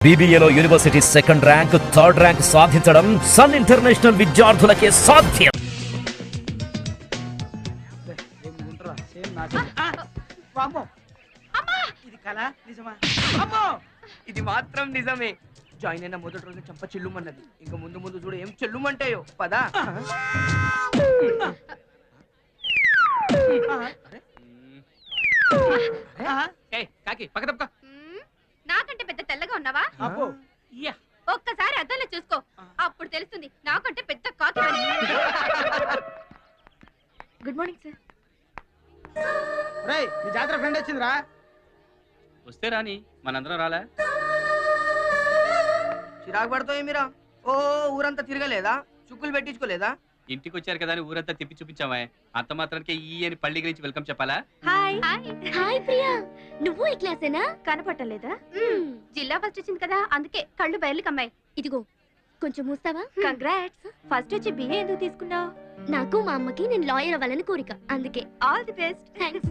బీబీఏలో university second rank third rank సాధించడం Sun International విద్యార్థులకే సాధ్యం! ఇది కళ నిజమా అమ్మో ఇది మాత్రం నిజమే. జాయిన్ అయిన మొదటి రోజు చంప చెల్లుమన్నది. ఇంకా ముందు ముందు చూడు ఏం చెల్లుమంటాయో. పదా! కాకి పక్క తప్పక. పెద్ద తెల్లగా ఉన్నావా? అబ్బో ఒక్కసారి అద్దంలో చూసుకో. అప్పుడు తెలుస్తుంది నాకంటే పెద్ద కాకి గుడ్ మార్నింగ్ సార్. రేయ్ నీ జాతర ఫ్రెండ్ వచ్చిందిరా. వస్తే రాని మనందరం రాలే. చిరాకు పడతాయి మీరా ఓ ఊరంతా తిరగలేదా? చుక్కులు పెట్టించుకోలేదా? ఇంటికి వచ్చారు కదా అని ఊరంతా తిప్పి చూపించామే అంత మాత్రానికి ఈ అని పల్లి గురించి వెల్కమ్ చెప్పాలా? హాయ్. హాయ్. ప్రియా. నువ్వు ఈ క్లాసేనా? కనపట్టలేదా జిల్లా ఫస్ట్ వచ్చింది కదా అందుకే కళ్ళు బయలు కమ్మాయి ఇదిగో కొంచెం మూస్తావా? కంగ్రాట్స్ ఫస్ట్ వచ్చి బిఏ ఎందుకు తీసుకున్నావు? నాకు మా అమ్మకి నేను లాయర్ అవ్వాలని కోరిక అందుకే. All the best thanks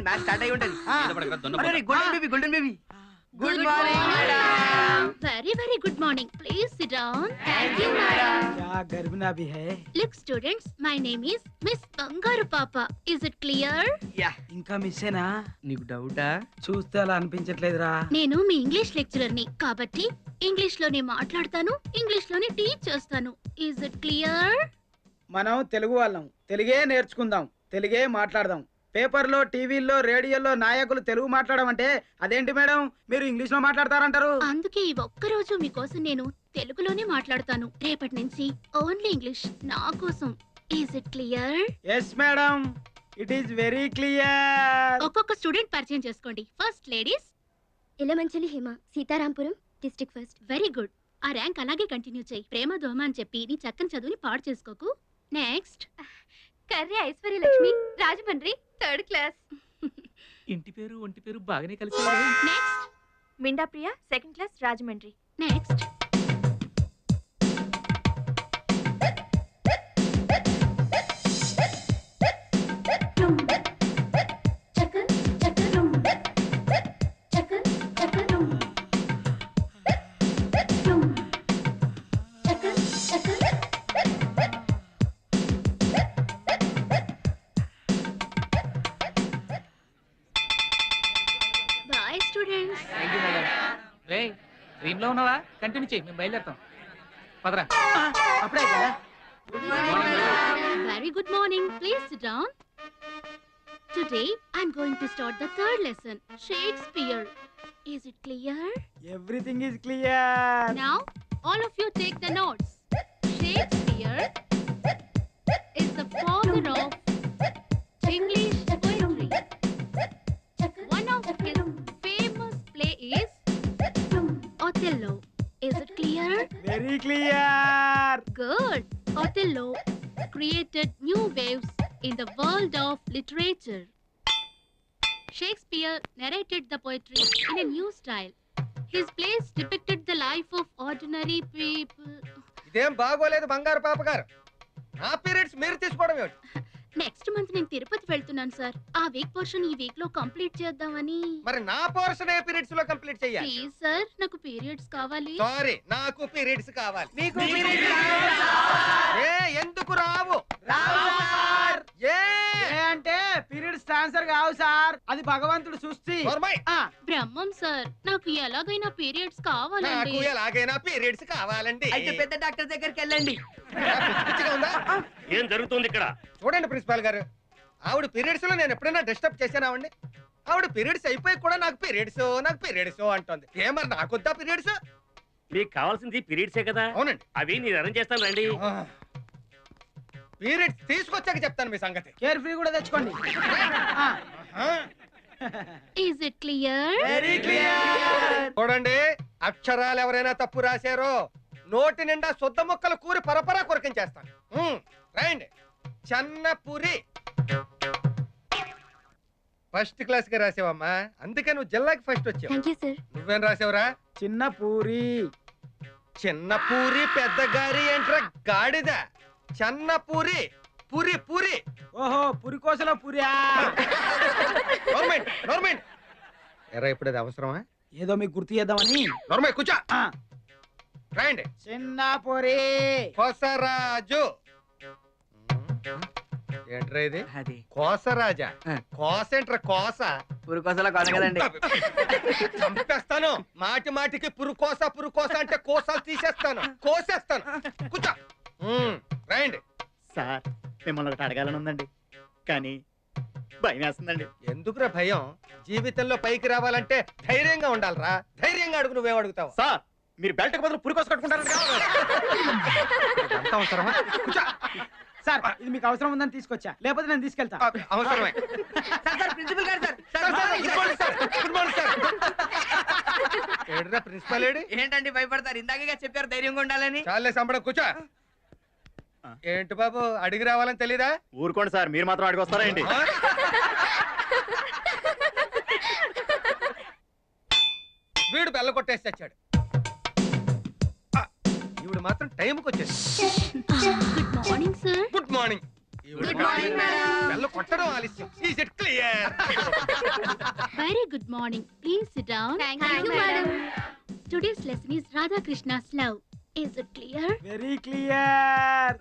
and match start అయి ఉంటది. Golden baby golden baby good morning very very good morning please sit down thank you madam క్యా గర్భినా భీ high look students my name is miss బంగారు పాప ఇస్ ఇట్ క్లియర్ యా. ఇంకా మిస్సేనా నీకు డౌటా? చూస్తే అలా అనిపించట్లేదురా. నేను మీ ఇంగ్లీష్ లెక్చరర్ని కాబట్టి ఇంగ్లీష్లోనే మాట్లాడతాను ఇంగ్లీష్లోనే టీచ్ చేస్తాను. ఇస్ ఇట్ క్లియర్ మనం తెలుగు వాళ్ళం. తెలుగే నేర్చుకుందాం. తెలుగే మాట్లాడదాం. పేపర్లో టీవీల్లో రేడియోలో నాయకులు తెలుగు మాట్లాడడం అంటే అదేంటి మేడం? మీరు ఇంగ్లీష్లో మాట్లాడతారంటారు. అందుకే ఈ ఒక్కరోజు మీకోసం నేను తెలుగులోనే మాట్లాడతాను. రేపటి నుంచి ఓన్లీ ఇంగ్లీష్ నా కోసం. Is it clear yes madam it is very clear ఒక్కొక్క స్టూడెంట్ పరిచయం చేసుకోండి. First ladies Yelamanchili Hema Seetharampuram district first very good ఆ ర్యాంక్ అలాగే కంటిన్యూ చేయి. ప్రేమ దోమ అని చెప్పి నీ చక్కని చదువుని పాడు చేసుకోకు. Next Karri Aishwarya Lakshmi Rajahmundry. Third class. ఇంటి పేరు ఒంటి పేరు బాగానే కలిసి next Minda Priya second class Rajahmundry. Next రీమ్లో ఉన్నావా కంటిన్యూ చేయి మేము బయలుదేరుతాం పదరా అప్పుడే కదా Very good morning. Please sit down. Today I'm going to start the third lesson, Shakespeare. Is it clear? Everything is clear Now, all of you take the notes. Shakespeare Good. Othello created new waves in the world of literature. Shakespeare narrated the poetry in a new style. His plays depicted the life of ordinary people. ఇదేం బాగోలేదు బంగారు పాప గారు నా periods మీరు తీసుకోవడం ఏమిటి next month నేను తిరుపతి వెళ్తున్నాను సార్ ఆ వీక్ పోర్షన్ ఈ వీక్లో కంప్లీట్ చేద్దామని. మరి నా పోర్షన్ ఏ పీరియడ్స్లో కంప్లీట్ చెయ్యాలి ప్లీజ్ సార్ నాకు పీరియడ్స్ కావాలి. సారీ నాకు పీరియడ్స్ కావాలి. మీకు ఏ ఎందుకు రావు? ఏ అంటే పీరియడ్స్ ట్రాన్స్ఫర్ కావు సార్. అది భగవంతుడు సృష్టి. బ్రహ్మం సార్ నాకు ఎలాగైనా పీరియడ్స్ కావాలండి. నాకు ఎలాగైనా పీరియడ్స్ కావాలండి. అయితే పెద్ద డాక్టర్ దగ్గరికి వెళ్ళండి? ఏం జరుగుతుంది ఇక్కడ? చూడండి ప్రిన్సిపాల్ గారు. ఆవిడ పీరియడ్స్లో నేను ఎప్పుడైనా డిస్టర్బ్ చేశానావండి ఆవిడ పీరియడ్స్ అయిపోయి కూడా నాకు పీరియడ్స్ నాకు పీరియడ్స్ అంటుంది. ఏ మరి నాకొద్దా పీరియడ్స్? మీకు కావాల్సింది పీరియడ్సే కదా? అవునండి. అవి నేను అరేంజ్ చేస్తాను రండి. పీరియడ్స్ తీసుకొచ్చాక చెప్తాను మీ సంగతి. కేర్ ఫ్రీ కూడా తెచ్చుకోండి. Is it clear very clear చూడండి అక్షరాలు ఎవరైనా తప్పు రాశారో నోటి నిండా శుద్ధ ముక్కలు కూరి పరపరా కొరికించేస్తాను. రాయండి. చెన్నపురి. ఫస్ట్ క్లాస్గా రాసావమ్మా. అందుకే నువ్వు జిల్లాకి ఫస్ట్ వచ్చావు. థ్యాంక్ యూ సార్ నువ్వేం రాసావురా? చిన్న పూరి చిన్న పూరి పెద్ద గారి ఏంట్రా గాడిద? చిన్న పూరి పూరి పూరి. ఓహో పురికోసలో పురియా? Government government. ఎరా ఇప్పుడు అది అవసరమా? ఏదో మీకు గుర్తు చేద్దామని. గవర్నమెంట్ కూర్చో. ఆ, రాయండి. చిన్న పొరి. కోసరాజు. ఏంట్రా ఇది? అది. కోసరాజా. ఆ. కోస ఏంట్రా కోస? పురుకోసలో కాదు కదండి. చంపేస్తాను. మాటి మాటికి పురుకోస పురుకోస అంటే కోసాలు తీసేస్తాను. కోసేస్తాను. కూర్చో. ఉమ్, రాయండి. సార్ మిమ్మల్ని ఒకటి అడగాలని ఉందండి. కానీ భయం వేస్తుందండి. ఎందుకురా భయం? జీవితంలో పైకి రావాలంటే ధైర్యంగా ఉండాలిరా. ధైర్యంగా అడుగు నువ్వేం అడుగుతావు? సార్ మీరు బెల్ట్ బదులు పురికోస కట్టుకుంటారంట అంత అవసరమా? కూర్చో. సార్ ఇది మీకు అవసరం ఉందని తీసుకొచ్చా? లేకపోతే నేను తీసుకెళ్తా. ఆ, అవసరమే. సార్ సార్ ప్రిన్సిపల్ గారు sir. Sir, sir, sir, morning, good morning sir. Good morning sir. ఏడురా principal ఏడి? ఏంటండి భయపడతారు? ఇందాకే చెప్పారు ధైర్యంగా ఉండాలని. చాలే సంబడం కూర్చో. ఏంటి బాబు అడిగి రావాలని తెలీదా? ఊరుకోండి సార్ మీరు మాత్రం అడిగొస్తారా ఏంటి? ఆ? వీడు బెల్ల కొట్టేసి చచ్చాడు ఆ, ఈవిడ మాత్రం టైంకి వచ్చేసి good morning sir. Good morning. బెల్ల కొట్టడం ఆలస్యం. Is it clear very good morning please sit down you, madam. Today's lesson is Radha Krishna's love is it clear very clear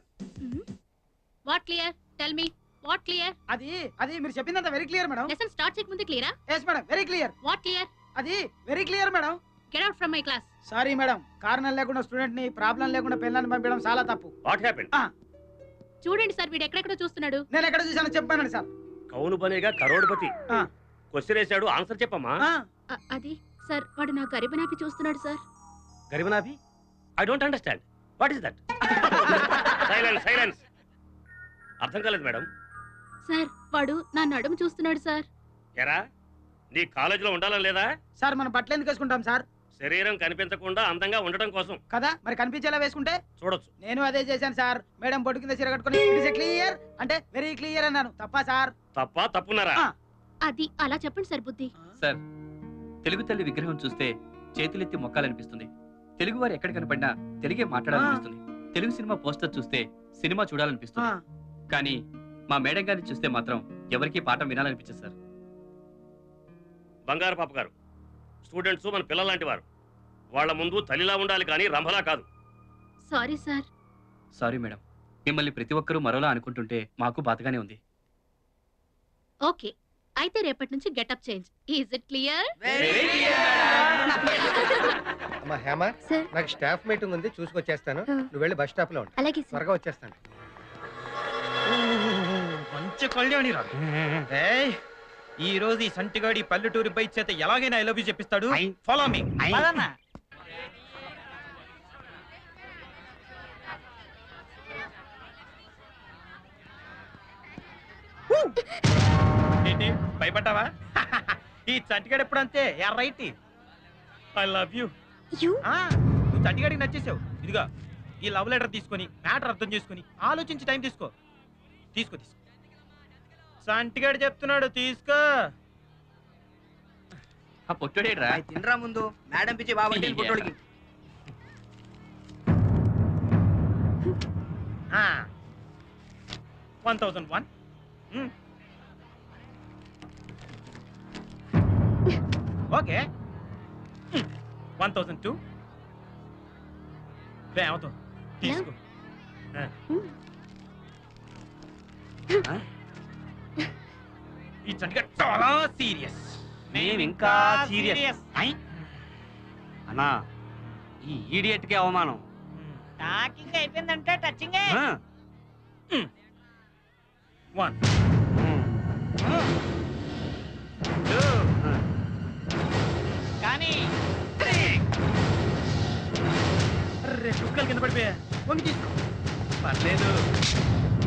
what clear tell me what clear అది అది మీరు చెప్పిందంత very clear madam lesson start చేయకముందే క్లియరా yes madam very clear what clear అది very clear madam get out from my class sorry madam కారణం లేకుండా స్టూడెంట్ని problem లేకుండా పిల్లల్ని పంపించడం చాలా తప్పు. వాట్ హ్యాపెండ్ చూడండి సార్ వీడు ఎక్కడెక్కడో చూస్తున్నాడు. నేను ఎక్కడ చూసానో చెప్పానండి సార్. కౌను బనేగా కరోడ్పతి. ఆ. క్వశ్చన్ వేసాడు ఆన్సర్ చెప్పమ్మా. అది సార్ వాడు నా గరిబనాపి చూస్తున్నాడు sir. గరిబనాభి I don't understand what is that silence silence అర్థం కాలేదు మేడం. సార్ వాడు నా నడుము చూస్తున్నాడు సార్. ఎరా నీ కాలేజీలో ఉండాలని లేదా? సార్ మనం బట్టలు ఎందుకు వేసుకుంటాం సార్? శరీరం కనిపించకుండా అందంగా ఉండటం కోసం. కదా మరి కనిపించేలా వేసుకుంటే? చూడొచ్చు. నేను అదే చేశాను సార్. మేడం బొట్టు కింద చీర కట్టుకుని క్లియర్ అంటే వెరీ క్లియర్ అన్నాను. తప్పా సార్? తప్ప తప్పున్నారా. అది అలా చెప్పండి సార్ బుద్ధి. సార్ తెలుగు తల్లి విగ్రహం చూస్తే చేతులెత్తి మొక్కాలనిపిస్తుంది. తెలుగు వారు ఎక్కడ కనపడినా తెలుగే మాట్లాడాలనిపిస్తుంది. తెలుగు సినిమా పోస్టర్ చూస్తే సినిమా చూడాలనిపిస్తుంది. కానీ మా మేడం గారిని చూస్తే మాత్రం ఎవరికీ పాఠం వినాలనిపించదు సార్. బంగారు పాప గారు స్టూడెంట్స్ మన పిల్లలాంటి వారు. వాళ్ళ ముందు తల్లిలా ఉండాలి కానీ రంభలా కాదు. Sorry sir. Sorry madam. మిమ్మల్ని ప్రతి ఒక్కరూ మరోలా అనుకుంటుంటే మాకు బాధగానే ఉంది. ఓకే. అయితే రేపటి నుంచి getup change is it clear అమ్మా హేమ సార్ నాకు స్టాఫ్ మీటింగ్ ఉంది చూసుకొచ్చేస్తాను. నువ్వు వెళ్ళి బస్ స్టాప్లో ఉండు. అలాగే సార్ త్వరగా వచ్చేస్తాను. మంచి కళ్యాణి రా. ఈ రోజు ఈ సంటిగాడి పల్లెటూరి బై చేత ఎలాగైనా ఐ లవ్ యూ చెప్పిస్తాడు. ఫాలో మీ ఏంటి భయపడ్డావా? ఈ చంటిగాడు ఎప్పుడు అంతే? Right? I love you you నువ్వు చంటిగాడికి నచ్చేసావు. ఇదిగా ఈ లవ్ లెటర్ తీసుకొని మ్యాటర్ అర్థం చేసుకొని ఆలోచించి టైం తీసుకో. తీసుకో తీసుకో. సంటిగాడు చెప్తున్నాడు తీసుకో. ఆ పొట్టుడేడ్రా అవి తినరా ముందు? మేడం పిచ్చి బాబు పుట్టోడికి. One thousand one okay. One thousand two అవుతాం తీసుకో. ఈ చంటిగా చాలా సీరియస్. మేము ఇంకా serious. అన్నా ఈ ఈడియట్కి అవమానం టాకింగ్ అయిపోయిందంటే టచింగ్ వన్ కానీ చుక్కలు కింద పడిపోయా. వంగి తీసుకో. పర్లేదు.